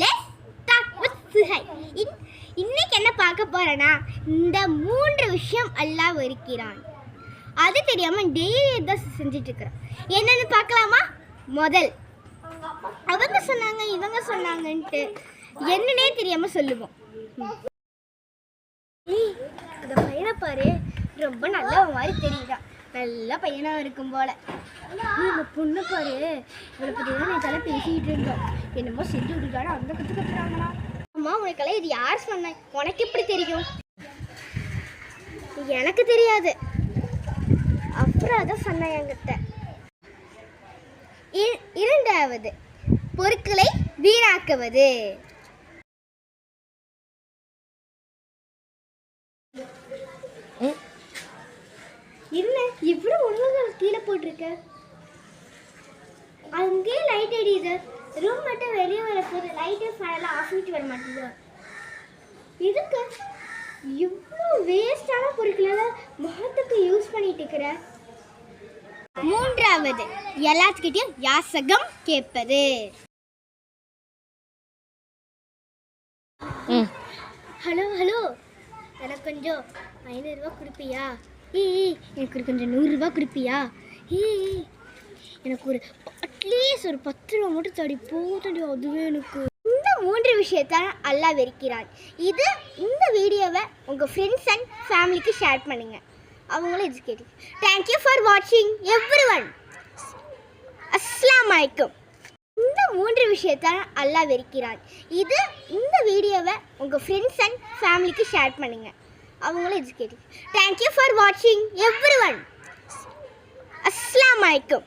Less talk with Suhai இன் இன்னைக்கு என்ன பார்க்க போறேன்னா இந்த மூன்று விஷயம் அல்லாஹ் இருக்கிறான் அது தெரியாம டெய்லி தான் செஞ்சுட்டு என்னென்னு என்னன்னு பார்க்கலாமா? முதல். அவங்க சொன்னாங்க இவங்க சொன்னாங்கன்ட்டு. என்னன்னே தெரியாம சொல்லுவோம். அந்த பையனை பாரு. ரொம்ப நல்ல மாதிரி தெரியுதான் நல்ல பையனாக இருக்கும் போல. இந்த பொண்ணு பாரு. இவளை பத்தி தான் நேற்றால பேசிக்கிட்டு இருந்தோம். என்னமோ செஞ்சு விட்டுட்டாரு அந்த கற்று கத்துறாங்களா அம்மா உனக்கெல்லாம் இது யார் சொன்னேன் உனக்கு எப்படி தெரியும்? எனக்கு தெரியாது. அப்புறம் தான் சொன்னேன் என்கிட்ட. இரண்டாவது பொருட்களை வீணாக்குவது. என்ன இவ்வளோ உணவுகள் கீழே போட்டிருக்க? அங்கேயே லைட் எரியுது ரூம் மட்டும் வெளியே வர போது லைட்டு ஃபேனெல்லாம் ஆஃப் பண்ணிட்டு வர மாட்டேங்குது. இதுக்கு இவ்வளோ வேஸ்டான பொருட்களை முகத்துக்கு யூஸ் பண்ணிட்டு இருக்கிற? மூன்றாவது எல்லாத்துக்கிட்டையும் யாசகம் கேட்பது. Hello hello. எனக்கு கொஞ்சம் ஐநூறுரூவா கொடுப்பியா? ஏய் எனக்கு ஒரு கொஞ்சம் நூறுரூவா கொடுப்பியா? ஏய் எனக்கு ஒரு அட்லீஸ்ட் ஒரு பத்து ரூபா மட்டும் தடி போதடி அதுவே எனக்கு. இந்த மூன்று விஷயத்த அல்லாஹ் வெறுக்கிறான். இது இந்த வீடியோவை உங்கள் ஃப்ரெண்ட்ஸ் அண்ட் ஃபேமிலிக்கு ஷேர் பண்ணுங்கள் அவங்களும் எஜுகேட்டிவ் தேங்க்யூ ஃபார் வாட்சிங் எவ்ரி ஒன் அஸ்லாம் வலைக்கும் இந்த மூன்று விஷயத்த அல்லாஹ் வெறுக்கிறான். இது இந்த வீடியோவை உங்கள் ஃப்ரெண்ட்ஸ் அண்ட் ஃபேமிலிக்கு ஷேர் பண்ணுங்கள் அவங்களும் எஜுகேட்டிங் தேங்க்யூ ஃபார் வாட்சிங் எவ்ரி ஒன் அஸ்லாம் வலைக்கம்